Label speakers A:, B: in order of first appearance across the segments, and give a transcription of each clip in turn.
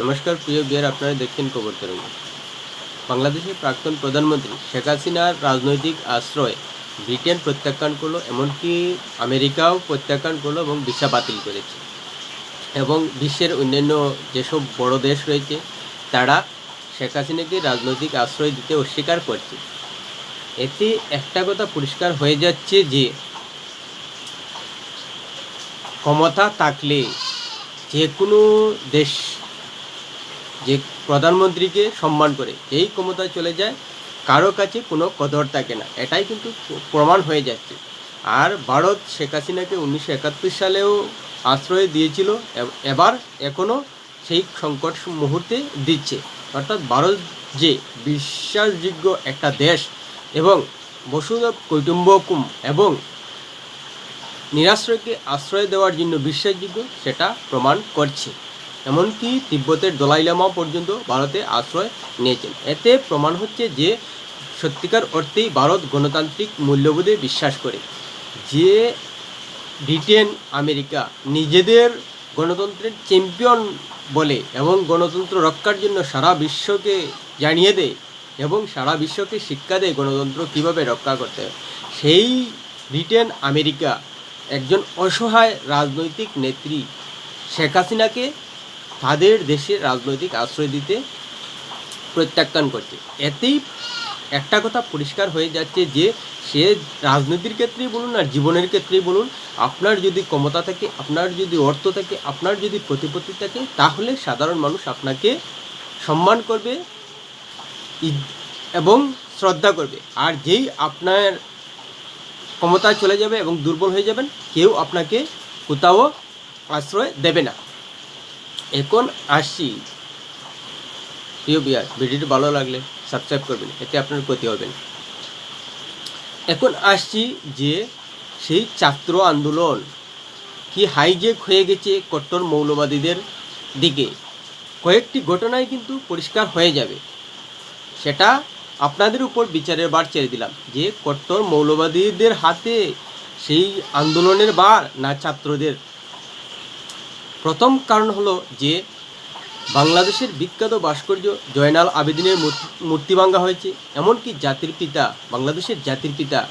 A: নমস্কার, প্রিয় বিয়ার আপনারা দেখছেন খবর তরঙ্গ। বাংলাদেশের প্রাক্তন প্রধানমন্ত্রী শেখ হাসিনার রাজনৈতিক আশ্রয় ব্রিটেন প্রত্যাখ্যান করল, এমনকি আমেরিকাও প্রত্যাখ্যান করল এবং ভিসা বাতিল করেছে। এবং বিশ্বের অন্যান্য যেসব বড় দেশ রয়েছে, তারা শেখ হাসিনাকে রাজনৈতিক আশ্রয় দিতে অস্বীকার করছে। এতে একটা কথা পরিষ্কার হয়ে যাচ্ছে যে, ক্ষমতা থাকলে যে কোনো দেশ যে প্রধানমন্ত্রীকে সম্মান করে এই ক্ষমতায় চলে যায়, কারও কাছে কোনো কদর থাকে না। এটাই কিন্তু প্রমাণ হয়ে যাচ্ছে। আর ভারত শেখ হাসিনাকে উনিশশো একাত্তর সালেও আশ্রয় দিয়েছিল এবার এখনও সেই সংকট মুহূর্তে দিচ্ছে। অর্থাৎ ভারত যে বিশ্বাসযোগ্য একটা দেশ এবং বসুধৈব কৈটুম্বকুম এবং নিরাশ্রয়কে আশ্রয় দেওয়ার জন্য বিশ্বাসযোগ্য, সেটা প্রমাণ করছে। এমনকি তিব্বতের দলাই লামা পর্যন্ত ভারতে আশ্রয় নিয়েছেন। এতে প্রমাণ হচ্ছে যে সত্যিকার অর্থেই ভারত গণতান্ত্রিক মূল্যবোধে বিশ্বাস করে। যে ব্রিটেন, আমেরিকা নিজেদের গণতন্ত্রের চ্যাম্পিয়ন বলে এবং গণতন্ত্র রক্ষার জন্য সারা বিশ্বকে জানিয়ে দেয় এবং সারা বিশ্বকে শিক্ষা দেয় গণতন্ত্র কীভাবে রক্ষা করতে হয়। সেই ব্রিটেন, আমেরিকা একজন অসহায় রাজনৈতিক নেত্রী শেখ হাসিনাকে তাদের দেশের রাজনৈতিক আশ্রয় দিতে প্রত্যাখ্যান করছে। এতেই একটা কথা পরিষ্কার হয়ে যাচ্ছে যে, সে রাজনীতির ক্ষেত্রেই বলুন আর জীবনের ক্ষেত্রেই বলুন, আপনার যদি ক্ষমতা থাকে, আপনার যদি অর্থ থাকে, আপনার যদি প্রতিপত্তি থাকে, তাহলে সাধারণ মানুষ আপনাকে সম্মান করবে এবং শ্রদ্ধা করবে। আর যেই আপনার ক্ষমতায় চলে যাবে এবং দুর্বল হয়ে যাবেন, কেউ আপনাকে কোথাও আশ্রয় দেবে না। এখন আসছি। প্রিয় বিয়ার, ভিডিওটি ভালো লাগলে সাবস্ক্রাইব করবেন, এতে আপনার ক্ষতি হবে না। এখন আসছি যে সেই ছাত্র আন্দোলন কি হাইজেক হয়ে গেছে কট্টর মৌলবাদীদের দিকে? কয়েকটি ঘটনায় কিন্তু পরিষ্কার হয়ে যাবে। সেটা আপনাদের উপর বিচারের বার ছেড়ে দিলাম, যে কট্টর মৌলবাদীদের হাতে সেই আন্দোলনের বার না ছাত্রদের। প্রথম কারণ হলো যে বাংলাদেশের বিখ্যাত ভাস্কর্য জয়নাল আবেদিনের মূর্তি- ভাঙ্গা হয়েছে। এমনকি জাতির পিতা, বাংলাদেশের জাতির পিতা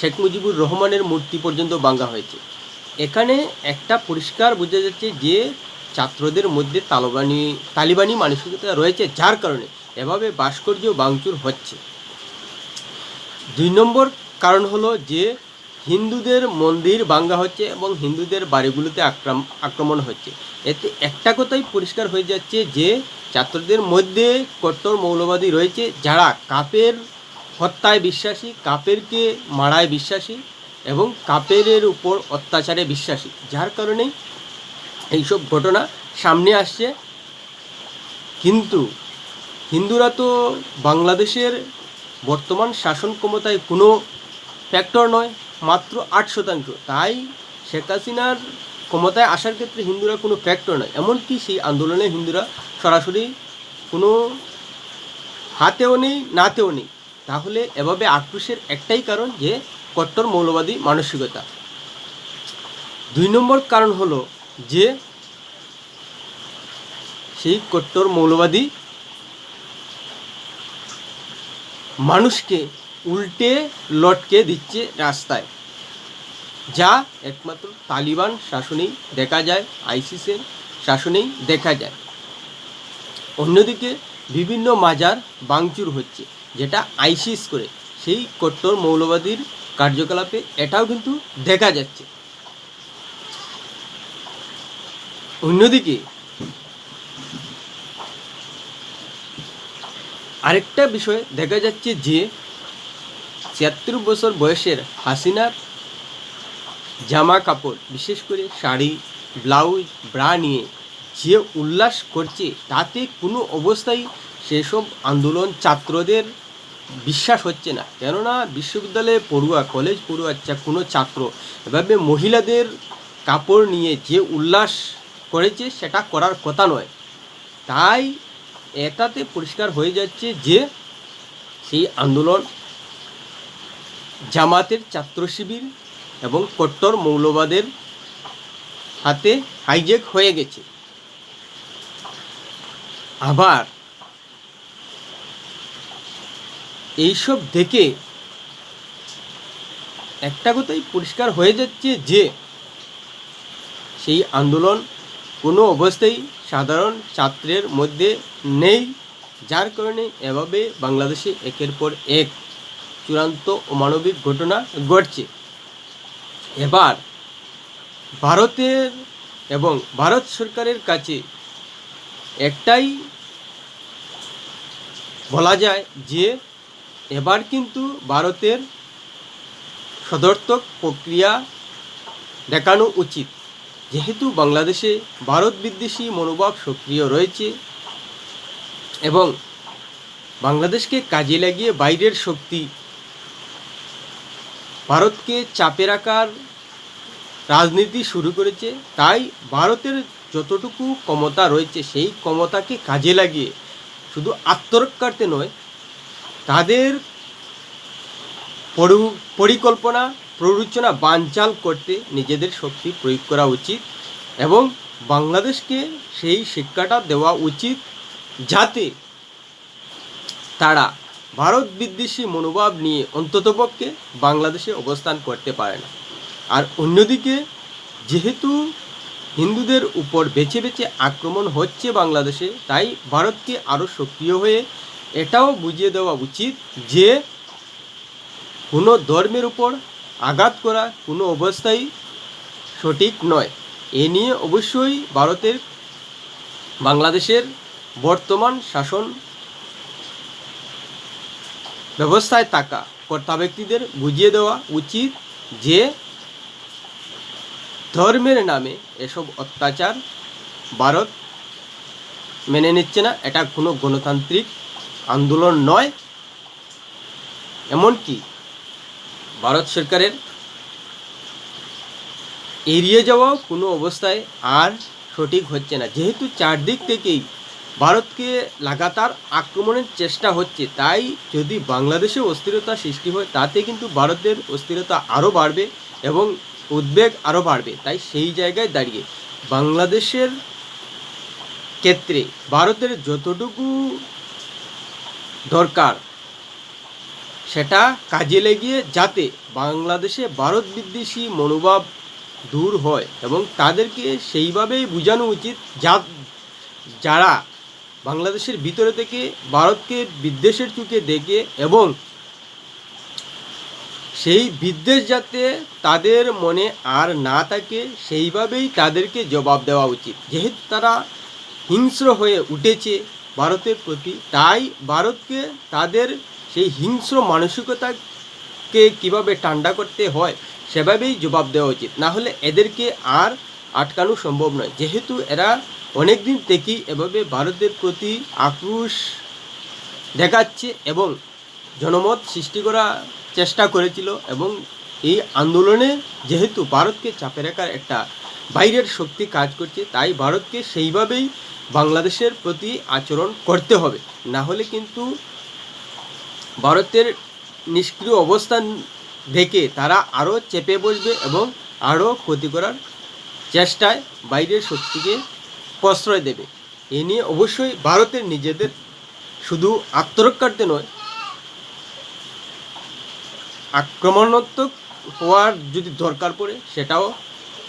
A: শেখ মুজিবুর রহমানের মূর্তি পর্যন্ত ভাঙ্গা হয়েছে। এখানে একটা পরিষ্কার বোঝা যাচ্ছে যে ছাত্রদের মধ্যে তালিবানি তালিবানি মানসিকতা রয়েছে, যার কারণে এভাবে ভাস্কর্য ভাঙচুর হচ্ছে। দুই নম্বর কারণ হলো যে হিন্দুদের মন্দির ভাঙ্গা হচ্ছে এবং হিন্দুদের বাড়িগুলোতে আক্রম, আক্রমণ হচ্ছে। এতে একটা কথাই পরিষ্কার হয়ে যাচ্ছে যে, ছাত্রদের মধ্যে কট্টর মৌলবাদী রয়েছে যারা কাপের হত্যায় বিশ্বাসী, কাপেরকে মারায় বিশ্বাসী এবং কাপেরের উপর অত্যাচারে বিশ্বাসী। যার কারণেই এইসব ঘটনা সামনে আসছে। কিন্তু হিন্দুরা তো বাংলাদেশের বর্তমান শাসন ক্ষমতায় কোনো ফ্যাক্টর নয়। মাত্র আট শতাংশ। তাই শেখ হাসিনার ক্ষমতায় আসার ক্ষেত্রে হিন্দুরা কোনো ফ্যাক্টর নয় এমনকি সেই আন্দোলনে হিন্দুরা সরাসরি কোনো হাতেও নেই, নাতেও নেই। তাহলে এভাবে আক্রোশের একটাই কারণ যে কট্টর মৌলবাদী মানসিকতা। দুই নম্বর কারণ হলো যে সেই কট্টর মৌলবাদী মানুষকে উল্টে লটকে দিচ্ছে রাস্তায়। যা একমাত্র তালিবান শাসনেই দেখা যায়, আইসিসের শাসনেই দেখা যায়। অন্যদিকে বিভিন্ন মাজার বাংচুর হচ্ছে, যেটা আইসিস করে। সেই কট্টর মৌলবাদীর কার্যকলাপে এটাও কিন্তু দেখা যাচ্ছে। অন্যদিকে আরেকটা বিষয় দেখা যাচ্ছে যে ছিয়াত্তর বছর বয়সের হাসিনার জামা কাপড়, বিশেষ করে শাড়ি, ব্লাউজ, ব্রা নিয়ে যে উল্লাস করছে, তাতে কোনো অবস্থায় সেসব আন্দোলন ছাত্রদের বিশ্বাস হচ্ছে না। কেননা বিশ্ববিদ্যালয়ে পড়ুয়া, কলেজ পড়ুয়া চা- কোনো ছাত্র এভাবে মহিলাদের কাপড় নিয়ে যে উল্লাস করেছে, সেটা করার কথা নয়। তাই এটাতে পরিষ্কার হয়ে যাচ্ছে যে সেই আন্দোলন জামাতের ছাত্র শিবির এবং কট্টর মৌলবাদের হাতে হাইজেক হয়ে গেছে। আবার এইসব দেখে একটা কথাই পরিষ্কার হয়ে যাচ্ছে যে সেই আন্দোলন কোনো অবস্থায় সাধারণ ছাত্রের মধ্যে নেই, যার কারণে এভাবে বাংলাদেশে একের পর এক চূড়ান্ত অমানবিক ঘটনা ঘটছে। এবার ভারতের এবং ভারত সরকারের কাছে একটাই বলা যায় যে, এবার কিন্তু ভারতের সদর্থক প্রক্রিয়া দেখানো উচিত। যেহেতু বাংলাদেশে ভারত বিদ্বেষী মনোভাব সক্রিয় রয়েছে এবং বাংলাদেশকে কাজে লাগিয়ে বাইরের শক্তি ভারতকে চাপে রাখার রাজনীতি শুরু করেছে, তাই ভারতের যতটুকু ক্ষমতা রয়েছে, সেই ক্ষমতাকে কাজে লাগিয়ে শুধু আত্মরক্ষার্থে নয়, তাদের পরু- পরিকল্পনা, প্ররোচনা, বানচাল করতে নিজেদের শক্তি প্রয়োগ করা উচিত এবং বাংলাদেশকে সেই শিক্ষাটা দেওয়া উচিত যাতে তারা ভারত বিদ্বেষী মনোভাব নিয়ে অন্ততপক্ষে বাংলাদেশে অবস্থান করতে পারে না। আর অন্যদিকে, যেহেতু হিন্দুদের উপর বেছে বেছে আক্রমণ হচ্ছে বাংলাদেশে, তাই ভারতকে আরও সক্রিয় হয়ে এটাও বুঝিয়ে দেওয়া উচিত যে, কোনো ধর্মের উপর আঘাত করা কোনো অবস্থায় সঠিক নয়। এ নিয়ে অবশ্যই ভারতের, বাংলাদেশের বর্তমান শাসন ব্যবস্থায় থাকা কর্তা ব্যক্তিদের বুঝিয়ে দেওয়া উচিত যে ধর্মের নামে এসব অত্যাচার ভারত মেনে নিচ্ছে না। এটা কোনো গণতান্ত্রিক আন্দোলন নয়। এমনকি ভারত সরকারের এড়িয়ে যাওয়াও কোনো অবস্থায় আর সঠিক হচ্ছে না। যেহেতু চারদিক থেকেই ভারতকে লাগাতার আক্রমণের চেষ্টা হচ্ছে। তাই যদি বাংলাদেশে অস্থিরতা সৃষ্টি হয়, তাতে কিন্তু ভারতের অস্থিরতা আরও বাড়বে এবং উদ্বেগ আরও বাড়বে। তাই সেই জায়গায় দাঁড়িয়ে বাংলাদেশের ক্ষেত্রে ভারতের যতটুকু দরকার, সেটা কাজে লেগিয়ে যাতে বাংলাদেশে ভারত বিদ্বেষী মনোভাব দূর হয় এবং তাদেরকে সেইভাবেই বোঝানো উচিত, যা যারা বাংলাদেশের ভিতরে থেকে ভারতকে বিদ্বেষের চুকে দেখে এবং সেই বিদ্বেষ যাতে তাদের মনে আর না থাকে, সেইভাবেই তাদেরকে জবাব দেওয়া উচিত। যেহেতু তারা হিংস্র হয়ে উঠেছে ভারতের প্রতি, তাই ভারতকে তাদের সেই হিংস্র মানসিকতাকে কীভাবে ঠান্ডা করতে হয়, সেভাবেই জবাব দেওয়া উচিত। না হলে এদেরকে আর আটকানো সম্ভব নয়। যেহেতু এরা অনেক দিন থেকেই এভাবে ভারতের প্রতি আক্রোশ দেখাচ্ছে এবং জনমত সৃষ্টি করার চেষ্টা করেছিল এবং এই আন্দোলনে যেহেতু ভারতকে চাপে রাখার একটা বাইরের শক্তি কাজ করছে, তাই ভারতকে সেইভাবেই বাংলাদেশের প্রতি আচরণ করতে হবে। না হলে কিন্তু ভারতের নিষ্ক্রিয় অবস্থান দেখে তারা আরও চেপে বসবে এবং আরও ক্ষতি করার চেষ্টায় বাইরের শক্তিকে প্রশ্রয় দেবে। এ নিয়ে অবশ্যই ভারতের নিজেদের শুধু আত্মরক্ষার্থে নয়, আক্রমণাত্মক হওয়ার যদি দরকার পড়ে সেটাও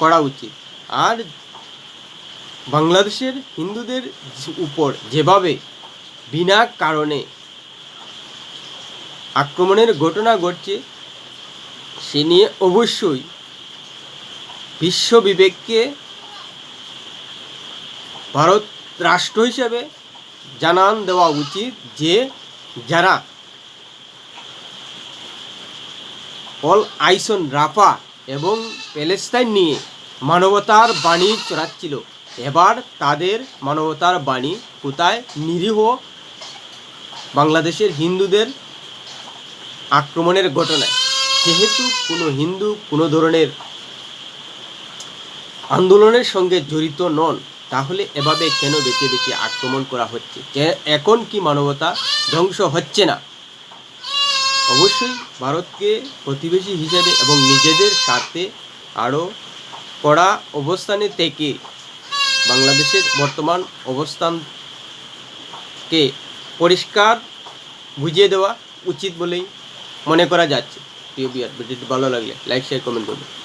A: করা উচিত। আর বাংলাদেশের হিন্দুদের উপর যেভাবে বিনা কারণে আক্রমণের ঘটনা ঘটছে, সে নিয়ে অবশ্যই বিশ্ব বিবেককে ভারত রাষ্ট্র হিসেবে জানান দেওয়া উচিত যে, যারা অল আইসন রাফা এবং প্যালেস্তাইন নিয়ে মানবতার বাণী চড়াচ্ছিল, এবার তাদের মানবতার বাণী কোথায়? নিরীহ বাংলাদেশের হিন্দুদের আক্রমণের ঘটনায়। যেহেতু কোনো হিন্দু কোনো ধরনের আন্দোলনের সঙ্গে জড়িত নন তাহলে এভাবে কেন বেছে বেছে আক্রমণ করা হচ্ছে? এখন কি মানবতা ধ্বংস হচ্ছে না? অবশ্যই ভারতকে প্রতিবেশী হিসেবে এবং নিজেদের সাথে আরও কড়া অবস্থানে থেকে বাংলাদেশের বর্তমান অবস্থানকে পরিষ্কার বুঝিয়ে দেওয়া উচিত বলেই মনে করা যাচ্ছে। ভিডিওটি ভালো লাগলে লাইক শেয়ার কমেন্ট করুন